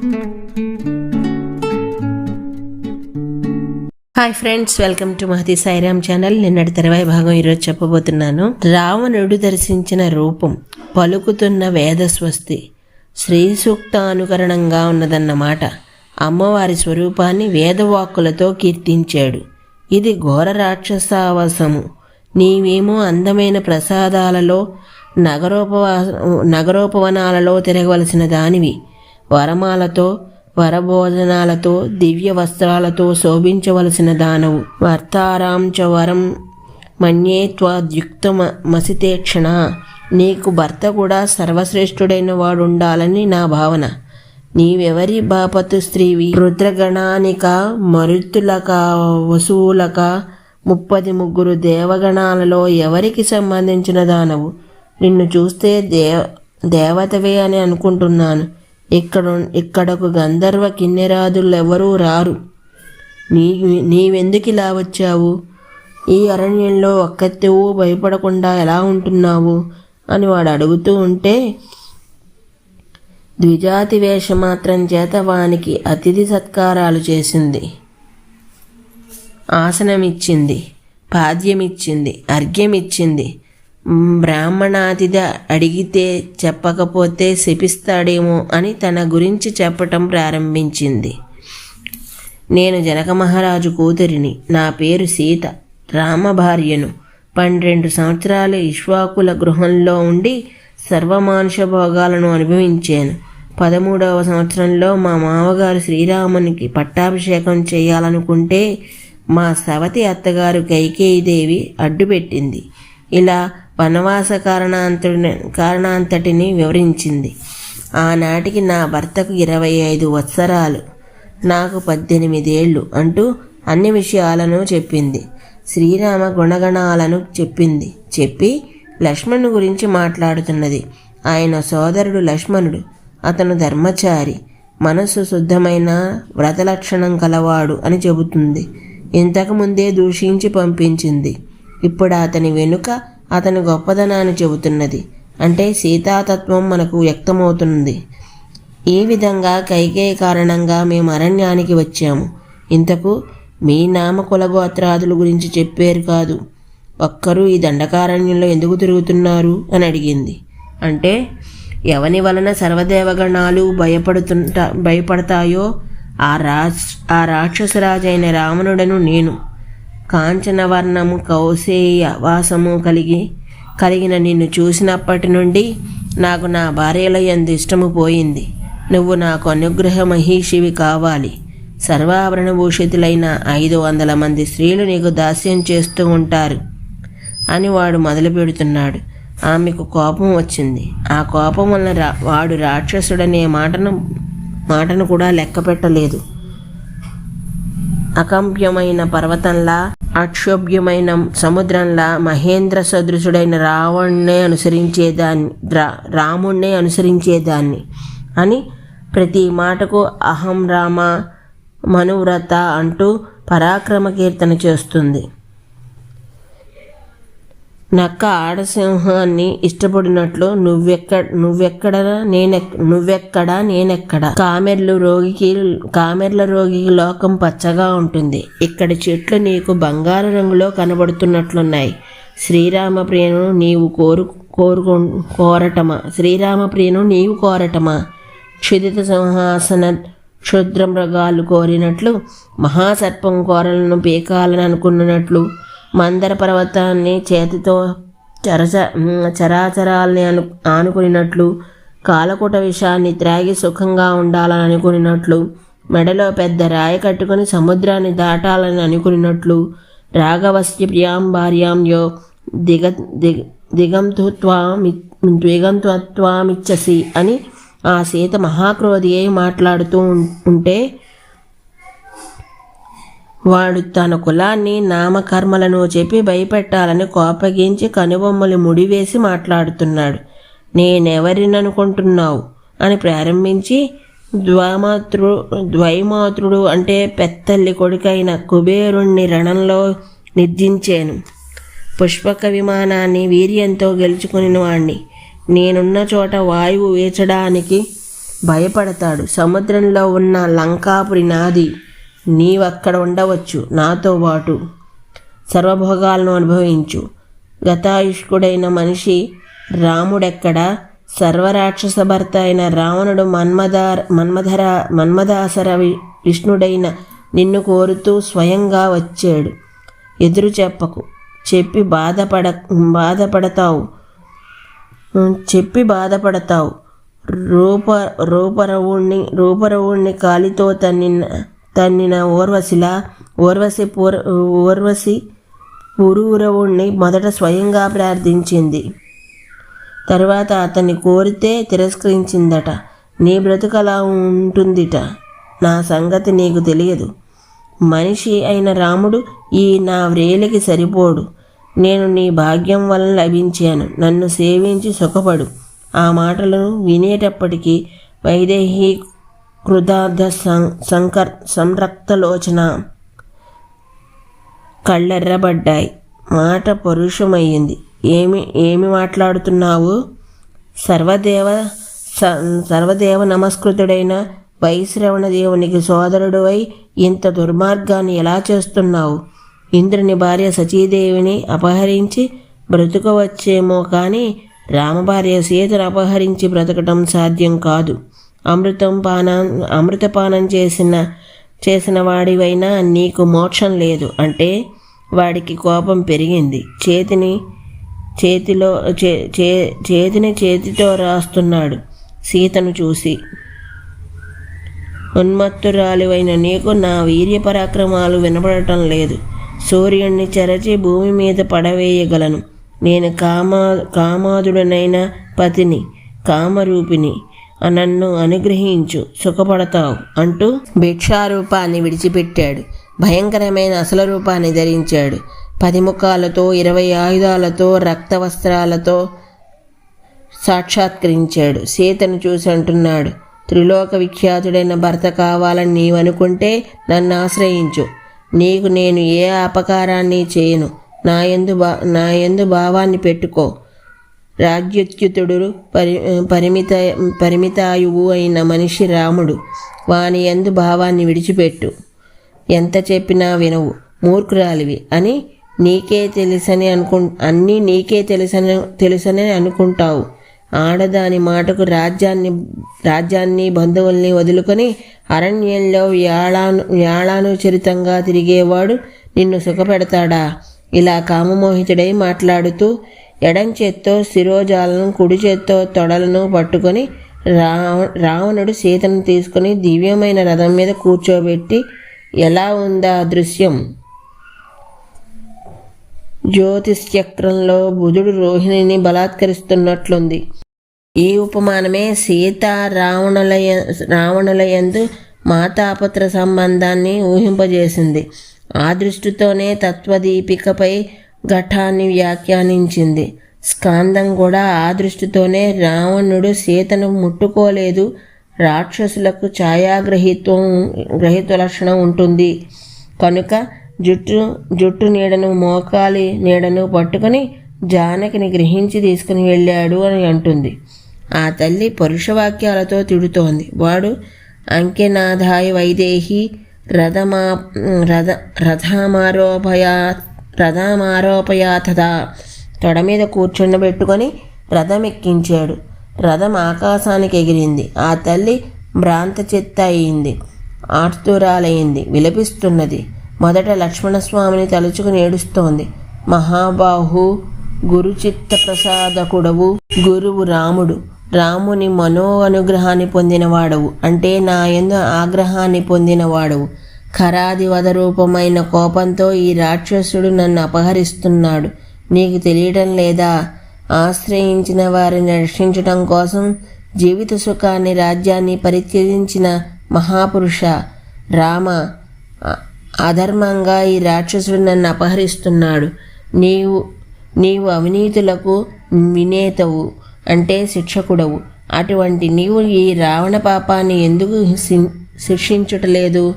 Hi friends welcome to Mahathi Sairam channel. నిన్నటి తర్వాయి భాగం ఈరోజు చెప్పబోతున్నాను. రావణుడు దర్శించిన రూపం పలుకుతున్న వేద స్వస్తి శ్రీ సూక్తానుకరణంగా ఉన్నదన్నమాట. అమ్మవారి స్వరూపాన్ని వేదవాక్కులతో కీర్తించాడు. ఇది ఘోర రాక్షసావసము. నీవేమో అందమైన ప్రసాదాలలో నగరోపవా నగరోపవనాలలో తిరగవలసిన దానివి. వరమాలతో వరభోజనాలతో దివ్య వస్త్రాలతో శోభించవలసిన దానవు. వర్తారాంచ వరం మన్యే త్వాద్యుక్త మసితే క్షణ. నీకు భర్త కూడా సర్వశ్రేష్ఠుడైన వాడుండాలని నా భావన. నీవెవరి బాపతు స్త్రీవి? రుద్రగణానిక మరుతులక వసువులక ముప్పది ముగ్గురు దేవగణాలలో ఎవరికి సంబంధించిన దానవు? నిన్ను చూస్తే దేవ దేవతవే అని అనుకుంటున్నాను. ఇక్కడ ఇక్కడకు గంధర్వ కిన్నెరాదులెవరూ రారు. నీ నీవెందుకు ఇలా వచ్చావు? ఈ అరణ్యంలో ఒక్కత్తెవు భయపడకుండా ఎలా ఉంటున్నావు? అని వాడు అడుగుతూ ఉంటే ద్విజాతి వేషమాత్రం చేత వానికి అతిథి సత్కారాలు చేసింది. ఆసనమిచ్చింది పాద్యమిచ్చింది అర్ఘ్యమిచ్చింది. బ్రాహ్మణాతిథ అడిగితే చెప్పకపోతే శపిస్తాడేమో అని తన గురించి చెప్పటం ప్రారంభించింది. నేను జనక మహారాజు కూతురిని నా పేరు సీత రామ భార్యను పన్నెండు సంవత్సరాలు ఇష్వాకుల గృహంలో ఉండి సర్వమానుష భోగాలను అనుభవించాను. పదమూడవ సంవత్సరంలో మా మామగారు శ్రీరామునికి పట్టాభిషేకం చేయాలనుకుంటే మా సవతి అత్తగారు కైకేయీదేవి అడ్డుపెట్టింది. ఇలా వనవాస కారణాంతుడి కారణాంతటిని వివరించింది. ఆనాటికి నా భర్తకు ఇరవై ఐదు వత్సరాలు. నాకు పద్దెనిమిదేళ్ళు అంటూ అన్ని విషయాలను చెప్పింది. శ్రీరామ గుణగణాలను చెప్పింది. చెప్పి లక్ష్మణు గురించి మాట్లాడుతున్నది. ఆయన సోదరుడు లక్ష్మణుడు. అతను ధర్మచారి. మనస్సు శుద్ధమైన వ్రతలక్షణం కలవాడు అని చెబుతుంది. ఇంతకుముందే దూషించి పంపించింది. ఇప్పుడు అతని వెనుక అతని గొప్పదనాన్ని చెబుతున్నది. అంటే సీతాతత్వం మనకు వ్యక్తమవుతుంది ఈ విధంగా కైకేయ కారణంగా మేము అరణ్యానికి వచ్చాము. ఇంతకు మీ నామ కులగోత్రాదుల గురించి చెప్పారు కాదు. ఒక్కరూ ఈ దండకారణ్యంలో ఎందుకు తిరుగుతున్నారు అని అడిగింది. అంటే ఎవని వలన సర్వదేవగణాలు భయపడుతుంటా భయపడతాయో ఆ రాజ్ ఆ రాక్షసరాజైన రావణుడను నేను. కాంచనవర్ణము కౌసేయ వాసము కలిగి కలిగిన నిన్ను చూసినప్పటి నుండి నాకు నా భార్యలో ఇష్టము పోయింది. నువ్వు నాకు అనుగ్రహ మహిషివి కావాలి. సర్వాభరణ భూషితులైన ఐదు వందల మంది స్త్రీలు నీకు దాస్యం చేస్తూ ఉంటారు అని వాడు మొదలు పెడుతున్నాడు. ఆమెకు కోపం వచ్చింది. ఆ కోపం వలన రా వాడు రాక్షసుడనే మాటను మాటను కూడా లెక్క పెట్టలేదు అకంప్యమైన పర్వతంలా అక్షోభ్యమైన సముద్రంలా మహేంద్ర సదృశుడైన రావణ్ణే అనుసరించేదాన్ని రా రాముణ్ణే అనుసరించేదాన్ని అని ప్రతి మాటకు అహం రామ మనువ్రత అంటూ పరాక్రమ కీర్తన చేస్తుంది. నక్క ఆడసింహాన్ని ఇష్టపడినట్లు నువ్వెక్కడ నువ్వెక్కడ నేను నువ్వెక్కడ నేనెక్కడ? కామెర్లు రోగికి కామెర్ల రోగికి లోకం పచ్చగా ఉంటుంది. ఇక్కడ చెట్లు నీకు బంగారు రంగులో కనబడుతున్నట్లున్నాయి. శ్రీరామ ప్రియను నీవు కోరు కోరుకు కోరటమా? శ్రీరామ ప్రియను నీవు కోరటమా? క్షుదిత సింహాసన క్షుద్ర మృగాలు కోరినట్లు మహాసర్పం కోరలను పీకాలని అనుకున్నట్లు మందర పర్వతాన్ని చేతితో చరచ చరాచరాల్ని అను ఆనుకునినట్లు కాలకూట విషాన్ని త్రాగి సుఖంగా ఉండాలని అనుకున్నట్లు మెడలో పెద్ద రాయి కట్టుకుని సముద్రాన్ని దాటాలని అనుకునినట్లు రాఘవస్య ప్రియాం భార్యాంయో దిగ దిగ దిగంతుత్వామి ద్విగంత్వామిచ్చసి అని ఆ సీత మహాక్రోధి అయి మాట్లాడుతూ ఉంటే వాడు తన కులాన్ని నామకర్మలను చెప్పి భయపెట్టాలని కోపగించి కనుబొమ్మలు ముడివేసి మాట్లాడుతున్నాడు. నేనెవరిననుకుంటున్నావు? అని ప్రారంభించి ద్వమాతృ ద్వైమాతృడు అంటే పెత్తల్లి కొడుకైన కుబేరుణ్ణి రణంలో నిర్జించాను. పుష్పక విమానాన్ని వీర్యంతో గెలుచుకుని వాణ్ణి నేనున్న చోట వాయువు వేచడానికి భయపడతాడు. సముద్రంలో ఉన్న లంకాపురి నాది. నీవక్కడ ఉండవచ్చు. నాతో పాటు సర్వభోగాలను అనుభవించు. గతాయుష్కుడైన మనిషి రాముడెక్కడ? సర్వరాక్షస భర్త అయిన రావణుడు మన్మదార్ మన్మధర మన్మదాసర వి- విష్ణుడైన నిన్ను కోరుతూ స్వయంగా వచ్చాడు. ఎదురు చెప్పకు. చెప్పి బాధపడ బాధపడతావు. చెప్పి బాధపడతావు. రూప రూపరవుణ్ణి రూపరవుణ్ణి కాలితో తన్ని తన్నిన ఊర్వశిలా ఊర్వశి పూర్ ఊర్వశి పురూరవుణ్ణి మొదట స్వయంగా ప్రార్థించింది. తరువాత అతన్ని కోరితే తిరస్కరించిందట. నీ బ్రతుకలా ఉంటుందిట. నా సంగతి నీకు తెలియదు. మనిషి అయిన రాముడు ఈ నా వ్రేలికి సరిపోడు. నేను నీ భాగ్యం వలన లభించాను. నన్ను సేవించి సుఖపడు. ఆ మాటలను వినేటప్పటికీ వైదేహి కృదార్థ సం సంకర్ సంరక్తలోచన కళ్ళెర్రబడ్డాయి. మాట పరుషమయ్యింది. ఏమి ఏమి మాట్లాడుతున్నావు? సర్వదేవ స- సర్వదేవ నమస్కృతుడైన వైశ్రవణ దేవునికి సోదరుడువై ఇంత దుర్మార్గాన్ని ఎలా చేస్తున్నావు? ఇంద్రుని భార్య సచీదేవిని అపహరించి బ్రతుకవచ్చేమో కానీ రామభార్య సీతను అపహరించి బ్రతకటం సాధ్యం కాదు. అమృతం పానం అమృతపానం చేసిన చేసిన వాడివైనా నీకు మోక్షం లేదు. అంటే వాడికి కోపం పెరిగింది. చేతిని చేతిలో చే చే- చేతిని చేతితో రాస్తున్నాడు సీతను చూసి. ఉన్మత్తురాలివైన నీకు నా వీర్య పరాక్రమాలు వినపడటం లేదు. సూర్యుణ్ణి చెరచి భూమి మీద పడవేయగలను. నేను కామా కామాదుడనైన పతిని కామరూపిణి. నన్ను అనుగ్రహించు సుఖపడతావు అంటూ భిక్షారూపాన్ని విడిచిపెట్టాడు. భయంకరమైన అసలు రూపాన్ని ధరించాడు. పది ముఖాలతో ఇరవై ఆయుధాలతో రక్త వస్త్రాలతో సాక్షాత్కరించాడు. సీతను చూసి అంటున్నాడు త్రిలోక విఖ్యాతుడైన భర్త కావాలని నీవనుకుంటే నన్ను ఆశ్రయించు. నీకు నేను ఏ అపకారాన్ని చేయను. నా ఎందు బా నా ఎందు భావాన్ని పెట్టుకో. రాజ్యోచ్యుతుడు పరి పరిమిత పరిమితాయువు అయిన మనిషి రాముడు వాని ఎందు భావాన్ని విడిచిపెట్టు. ఎంత చెప్పినా వినవు మూర్ఖురాలివి అని నీకే తెలుసని అనుకు అన్నీ నీకే తెలుసని తెలుసని అనుకుంటావు. ఆడదాని మాటకు రాజ్యాన్ని రాజ్యాన్ని బంధువుల్ని వదులుకొని అరణ్యంలో వ్యాళాను వ్యాళానుచరితంగా తిరిగేవాడు నిన్ను సుఖపెడతాడా? ఇలా కామమోహితుడై మాట్లాడుతూ ఎడం చేత్తో శిరోజాలను కుడి చేత్తో తొడలను పట్టుకొని రావ రావణుడు సీతను తీసుకుని దివ్యమైన రథం మీద కూర్చోబెట్టి ఎలా ఉందా దృశ్యం? జ్యోతిష్చక్రంలో బుధుడు రోహిణిని బలాత్కరిస్తున్నట్లుంది. ఈ ఉపమానమే సీత రావణులయ రావణులయందు మాతాపత్ర సంబంధాన్ని ఊహింపజేసింది. ఆ దృష్టితోనే తత్వదీపికపై ఘటాన్ని వ్యాఖ్యానించింది. స్కాందం కూడా ఆ దృష్టితోనే రావణుడు సీతను ముట్టుకోలేదు. రాక్షసులకు ఛాయాగ్రహిత్వం గ్రహీత లక్షణం ఉంటుంది. కనుక జుట్టు జుట్టు నీడను మోకాలి నీడను పట్టుకొని జానకిని గ్రహించి తీసుకుని వెళ్ళాడు అని అంటుంది. ఆ తల్లి పరుషవాక్యాలతో తిడుతోంది. వాడు అంకెనాథాయ వైదేహి రథమా రథ రథమారోపయా రథమారోపయాతథ తొడ మీద కూర్చుండబెట్టుకొని రథం ఎక్కించాడు రథం ఆకాశానికి ఎగిరింది. ఆ తల్లి భ్రాంత చిత్త అయింది ఆర్తురాలయ్యింది విలపిస్తున్నది. మొదట లక్ష్మణస్వామిని తలుచుకుని ఏడుస్తోంది. మహాబాహు గురుచిత్త ప్రసాదకుడవు గురువు రాముడు. రాముని మనో అనుగ్రహాన్ని పొందినవాడవు. అంటే నా ఎందు ఆగ్రహాన్ని పొందినవాడవు. ఖరాది వదరూపమైన కోపంతో ఈ రాక్షసుడు నన్ను అపహరిస్తున్నాడు. నీకు తెలియటం లేదా? ఆశ్రయించిన వారిని రక్షించటం కోసం జీవిత సుఖాన్ని రాజ్యాన్ని పరిత్యజించిన మహాపురుష రామ అధర్మంగా ఈ రాక్షసుడు నన్ను అపహరిస్తున్నాడు. నీవు నీవు అవినీతులకు వినేతవు అంటే శిక్షకుడవు. అటువంటి నీవు ఈ రావణ పాపాన్ని ఎందుకు శి- శిక్షించుటలేదు?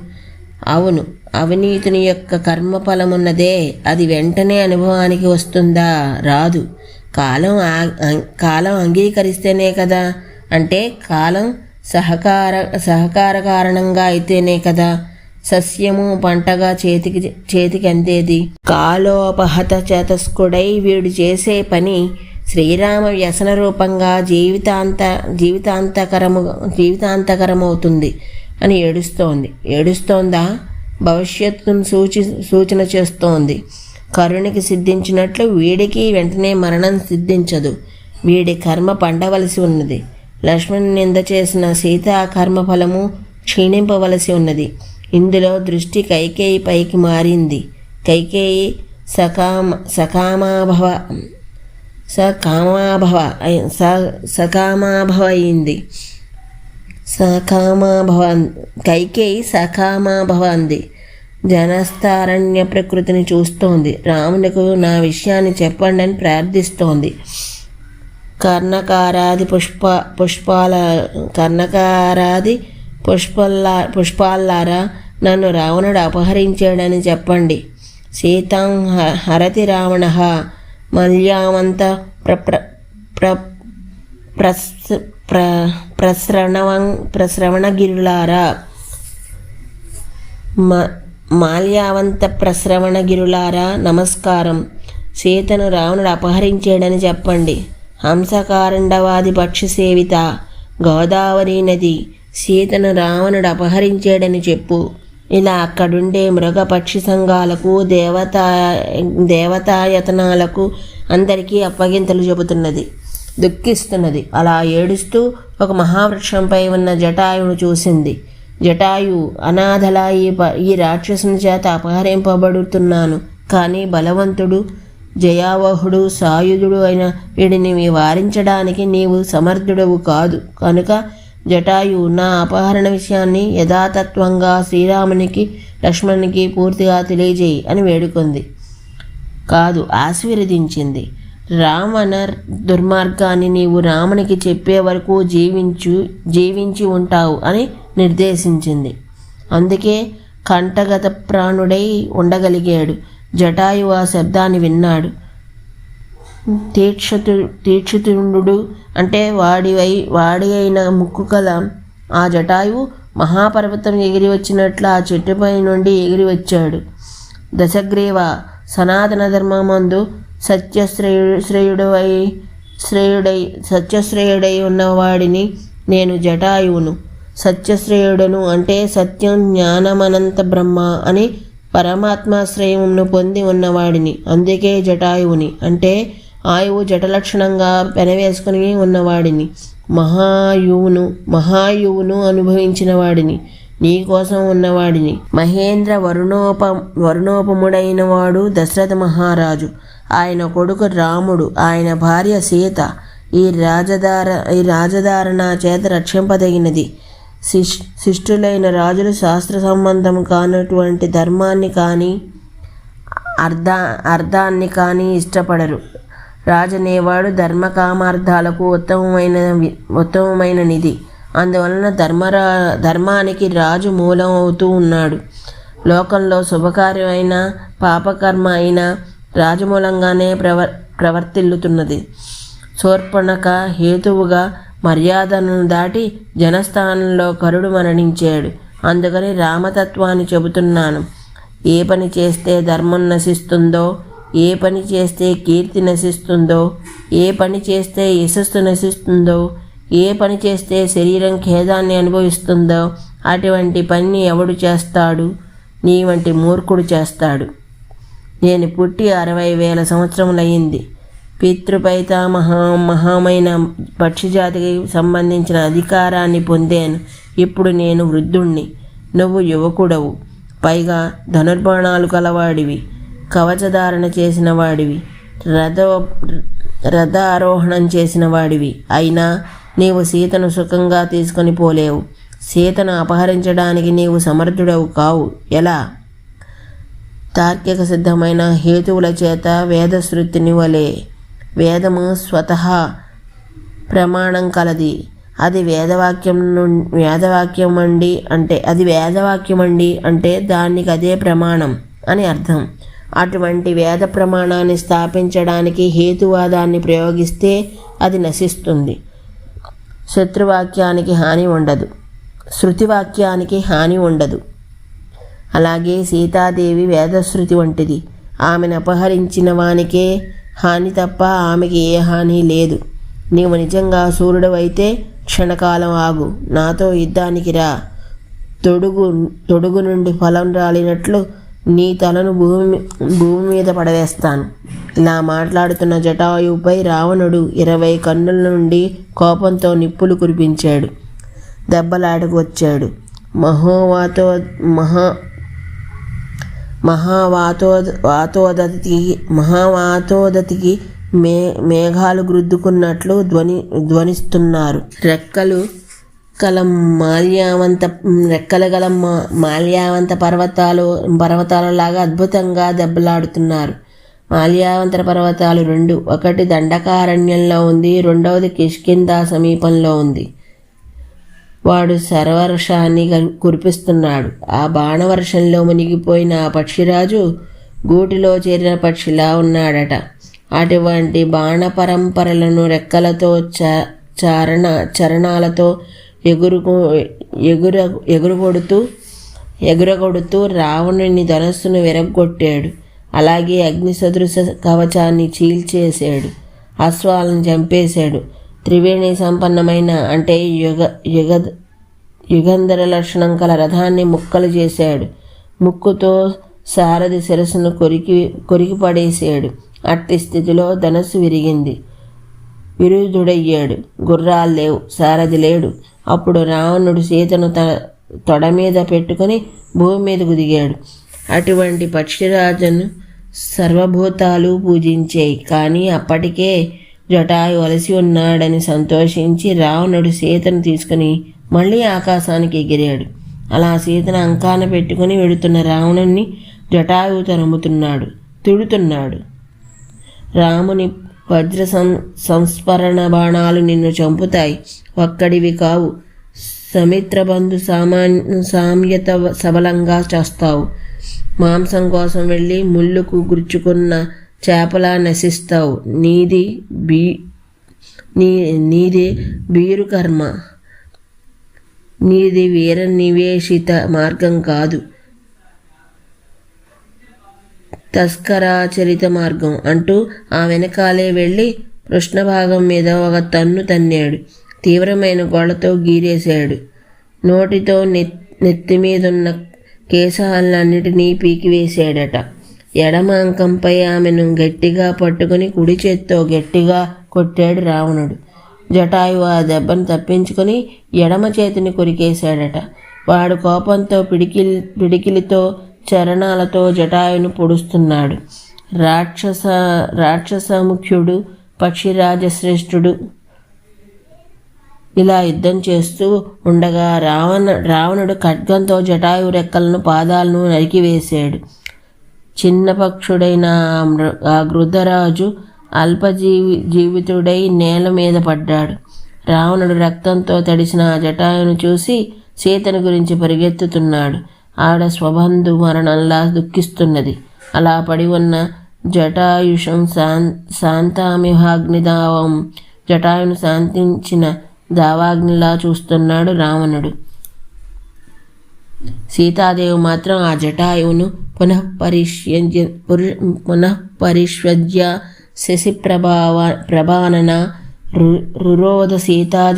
అవును అవినీతిని యొక్క కర్మఫలమున్నదే. అది వెంటనే అనుభవానికి వస్తుందా? రాదు. కాలం కాలం అంగీకరిస్తేనే కదా? అంటే కాలం సహకార సహకార కారణంగా అయితేనే కదా? సస్యము పంటగా చేతికి చేతికి అందేది? కాలోపహత చేతస్కుడై వీడు చేసే పని శ్రీరామ వ్యసన రూపంగా జీవితాంత జీవితాంతకరము జీవితాంతకరమవుతుంది. అని ఏడుస్తోంది. ఏడుస్తోందా? భవిష్యత్తును సూచి సూచన చేస్తోంది. కరుణకి సిద్ధించినట్లు వీడికి వెంటనే మరణం సిద్ధించదు. వీడి కర్మ పండవలసి ఉన్నది. లక్ష్మణ్ నింద చేసిన సీతా కర్మ ఫలము క్షీణింపవలసి ఉన్నది. ఇందులో దృష్టి కైకేయి పైకి మారింది. కైకేయి సకామ సకామాభవ సకామాభవ స సకామాభవ అయింది. సకామాభవ కైకేయి సకామాభవ అంది జనస్థారణ్య ప్రకృతిని చూస్తోంది. రామునికి నా విషయాన్ని చెప్పండి అని ప్రార్థిస్తోంది. కర్ణకారాది పుష్ప పుష్పాల కర్ణకారాది పుష్పల్లా పుష్పాల్లారా నన్ను రావణుడు అపహరించాడని చెప్పండి. సీతాం హరతి రావణ మల్యామంత ప్ర ప్ర ప్ర ప్రస్ ప్ర ప్రసరణవం ప్రశ్రవణగిరులారా మ మాల్యావంత ప్రశ్రవణగిరులారా నమస్కారం. సీతను రావణుడు అపహరించాడని చెప్పండి. హంసకారండవాది పక్షి సేవిత గోదావరి నది సీతను రావణుడు అపహరించాడని చెప్పు. ఇలా అక్కడుండే మృగ పక్షి సంఘాలకు దేవతా దేవతాయతనాలకు అందరికీ అప్పగింతలు చెబుతున్నది. దుఃఖిస్తున్నది. అలా ఏడుస్తూ ఒక మహావృక్షంపై ఉన్న జటాయువును చూసింది. జటాయు అనాథలా ఈ ప- ఈ రాక్షసుని చేత అపహరింపబడుతున్నాను. కానీ బలవంతుడు జయావహుడు సాయుధుడు అయిన వీడిని వారించడానికి నీవు సమర్థుడవు కాదు. కనుక జటాయు నా అపహరణ విషయాన్ని యథాతత్వంగా శ్రీరామునికి లక్ష్మణునికి పూర్తిగా తెలియజేయి అని వేడుకుంది. కాదు ఆశీర్వదించింది. రావణ దుర్మార్గాన్ని నీవు రామునికి చెప్పే వరకు జీవించు జీవించి ఉంటావు అని నిర్దేశించింది. అందుకే కంఠగత ప్రాణుడై ఉండగలిగాడు. జటాయు ఆ శబ్దాన్ని విన్నాడు. తీక్షతు తీక్షితుండు అంటే వాడివై వాడి అయిన ముక్కు కల ఆ జటాయువు మహాపర్వతం ఎగిరి వచ్చినట్లు ఆ చెట్టుపై నుండి ఎగిరి వచ్చాడు. దశగ్రీవ సనాతన ధర్మమందు సత్యశ్రేయు శ్రేయుడై శ్రేయుడై సత్యశ్రేయుడై ఉన్నవాడిని నేను జటాయువును. సత్యశ్రేయుడను అంటే సత్యం జ్ఞానమనంత బ్రహ్మ అని పరమాత్మాశ్రయమును పొంది ఉన్నవాడిని. అందుకే జటాయువుని అంటే ఆయువు జటలక్షణంగా పెనవేసుకుని ఉన్నవాడిని. మహాయువును మహాయువును అనుభవించిన వాడిని. నీకోసం ఉన్నవాడిని. మహేంద్ర వరుణోప వరుణోపముడైన వాడు దశరథ మహారాజు. ఆయన కొడుకు రాముడు ఆయన భార్య సీత ఈ రాజధార ఈ రాజధారణ చేత రక్షింపదగినది. శిష్ శిష్టులైన రాజులు శాస్త్ర సంబంధం కానటువంటి ధర్మాన్ని కానీ అర్ధ అర్థాన్ని కానీ ఇష్టపడరు. రాజనేవాడు ధర్మకామార్థాలకు ఉత్తమమైన ఉత్తమమైన నిధి. అందువలన ధర్మరా ధర్మానికి రాజు మూలం అవుతూ ఉన్నాడు. లోకంలో శుభకార్యమైన పాపకర్మ అయినా రాజమూలంగానే ప్రవర్ ప్రవర్తిల్లుతున్నది. శూర్పణక హేతువుగా మర్యాదలను దాటి జనస్థానంలో కరుడు మరణించాడు. అందుకని రామతత్వాన్ని చెబుతున్నాను. ఏ పని చేస్తే ధర్మం నశిస్తుందో ఏ పని చేస్తే కీర్తి నశిస్తుందో ఏ పని చేస్తే యశస్సు నశిస్తుందో ఏ పని చేస్తే శరీరం ఖేదాన్ని అనుభవిస్తుందో అటువంటి పని ఎవడు చేస్తాడు? నీ వంటి మూర్ఖుడు చేస్తాడు. నేను పుట్టి అరవై వేల సంవత్సరములయ్యింది. పితృపైత మహా మహామైన పక్షిజాతికి సంబంధించిన అధికారాన్ని పొందాను. ఇప్పుడు నేను వృద్ధుణ్ణి. నువ్వు యువకుడవు. పైగా ధనుర్బాణాలు కలవాడివి. కవచధారణ చేసిన వాడివి రథ రథారోహణం చేసిన వాడివి అయినా నీవు సీతను సుఖంగా తీసుకొని పోలేవు. సీతను అపహరించడానికి నీవు సమర్థుడవు కావు. ఎలా? తార్కిక సిద్ధమైన హేతువుల చేత వేదశృతిని వలె వేదము స్వతహా ప్రమాణం కలది. అది వేదవాక్యం వేదవాక్యం అండి అంటే అది వేదవాక్యం అండి అంటే దానికి అదే ప్రమాణం అని అర్థం. అటువంటి వేద ప్రమాణాన్ని స్థాపించడానికి హేతువాదాన్ని ప్రయోగిస్తే అది నశిస్తుంది. శత్రువాక్యానికి హాని ఉండదు. శృతివాక్యానికి హాని ఉండదు. అలాగే సీతాదేవి వేదశృతి వంటిది. ఆమెను అపహరించిన వానికే హాని తప్ప ఆమెకి ఏ హాని లేదు. నీవు నిజంగా సూర్యుడవైతే క్షణకాలం ఆగు. నాతో యుద్ధానికి రా. తొడుగు తొడుగు నుండి ఫలం రాలినట్లు నీ తలను భూమి భూమి మీద పడవేస్తాను. ఇలా మాట్లాడుతున్న జటాయువుపై రావణుడు ఇరవై కన్నుల నుండి కోపంతో నిప్పులు కురిపించాడు. దెబ్బలాటకు వచ్చాడు. మహోవాతో మహా మహావాతో వాతోదతికి మహావాతోదతికి మే మేఘాలు గ్రుద్దుకున్నట్లు ధ్వని ధ్వనిస్తున్నారు. రెక్కలు కల మాల్యావంత రెక్కల గల మా- మాల్యావంత పర్వతాలు పర్వతాలలాగా అద్భుతంగా దెబ్బలాడుతున్నారు. మాల్యావంతర పర్వతాలు రెండు. ఒకటి దండకారణ్యంలో ఉంది రెండవది కిష్కిందా సమీపంలో ఉంది. వాడు సర్వర్షాన్ని కురిపిస్తున్నాడు. ఆ బాణవర్షంలో మునిగిపోయిన ఆ పక్షిరాజు గూటిలో చేరిన పక్షిలా ఉన్నాడట. అటువంటి బాణ పరంపరలను రెక్కలతో చ చారణ చరణాలతో ఎగురుకు ఎగుర ఎగురుగొడుతూ ఎగురగొడుతూ రావణుని ధనస్సును విరగొట్టాడు అలాగే అగ్ని సదృశ కవచాన్ని చీల్చేశాడు. అశ్వాలను చంపేశాడు. త్రివేణి సంపన్నమైన అంటే యుగ యుగ యుగంధర లక్షణం కల రథాన్ని ముక్కలు చేశాడు. ముక్కుతో సారథి శిరస్సును కొరికి కొరికి పడేసాడు అట్టి స్థితిలో ధనస్సు విరిగింది. విరుధుడయ్యాడు గుర్రాలు లేవు. సారథి లేడు. అప్పుడు రావణుడు సీతను త తొడ మీద పెట్టుకుని భూమి మీదకు దిగాడు. అటువంటి పక్షిరాజును సర్వభూతాలు పూజించాయి. కానీ అప్పటికే జటాయు అలసి ఉన్నాడని సంతోషించి రావణుడు సీతను తీసుకుని మళ్ళీ ఆకాశానికి ఎగిరాడు. అలా సీతను అంకాన పెట్టుకుని వెడుతున్న రావణుణ్ణి జటాయు తరుముతున్నాడు తిడుతున్నాడు. రాముని వజ్ర సం సంస్మరణ బాణాలు నిన్ను చంపుతాయి. ఒక్కడివి కావు. సమిత్రబంధు సామాన్య సామ్యత సబలంగా చేస్తావు. మాంసం కోసం వెళ్ళి ముళ్ళుకు గుర్చుకున్న చేపలా నశిస్తావు. నీది బీ నీ నీది బీరు కర్మ నీది వీర నివేశిత మార్గం కాదు. తస్కరాచరిత మార్గం అంటూ ఆ వెనకాలే వెళ్ళి భాగం మీద ఒక తన్ను తన్నాడు. తీవ్రమైన గోడతో గీరేశాడు. నోటితో నెత్తి మీదున్న కేశాలన్నిటినీ పీకివేశాడట. ఎడమ అంకంపై ఆమెను గట్టిగా పట్టుకుని కుడి చేత్తో గట్టిగా కొట్టాడు రావణుడు. జటాయువు ఆ దెబ్బను తప్పించుకొని ఎడమ చేతిని కొరికేశాడట. వాడు కోపంతో పిడికిల్ పిడికిలితో చరణాలతో జటాయును పొడుస్తున్నాడు. రాక్షస రాక్షసముఖ్యుడు పక్షిరాజశ్రేష్ఠుడు ఇలా యుద్ధం చేస్తూ ఉండగా రావణ రావణుడు ఖడ్గంతో జటాయు రెక్కలను పాదాలను నరికివేశాడు. చిన్న పక్షుడైన ఆ మృ- ఆ అల్పజీవి జీవితుడై నేల మీద పడ్డాడు. రావణుడు రక్తంతో తడిసిన ఆ జటాయును చూసి సీతను గురించి పరిగెత్తుతున్నాడు. ఆడ స్వబంధు మరణంలా దుఃఖిస్తున్నది. అలా పడి ఉన్న జటాయుషం శాన్ శాంతామిహాగ్నిదావం జటాయును శాంతించిన దావాగ్నిలా చూస్తున్నాడు రావణుడు. సీతాదేవి మాత్రం ఆ జటాయువును పునః పరిష్యంజ పురు- పునః శశి ప్రభావ ప్రభానన రు- రురోధ సీతా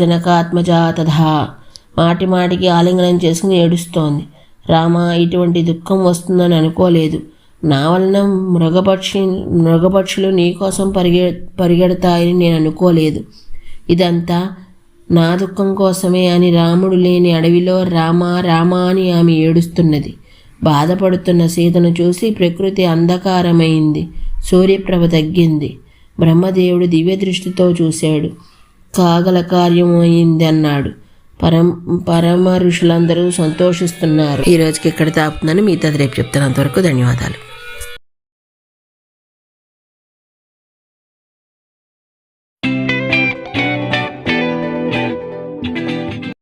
తథా మాటి మాటికి ఆలింగనం చేసుకుని ఏడుస్తోంది. రామ ఇటువంటి దుఃఖం వస్తుందని అనుకోలేదు. నా వలన మృగపక్షి మృగపక్షులు నీకోసం పరిగె పరిగెడతాయని నేను అనుకోలేదు. ఇదంతా నా దుఃఖం కోసమే అని రాముడు లేని అడవిలో రామా రామా అని ఆమె ఏడుస్తున్నది. బాధపడుతున్న సీతను చూసి ప్రకృతి అంధకారమైంది. సూర్యప్రభ తగ్గింది. బ్రహ్మదేవుడు దివ్య దృష్టితో చూశాడు. కాగల కార్యం అయింది అన్నాడు పరం పరమ ఋషులందరూ సంతోషిస్తున్నారు. ఈ రోజుకి ఇక్కడ తాపుతున్నాను మీతో రేపు చెప్తాను. అంతవరకు ధన్యవాదాలు.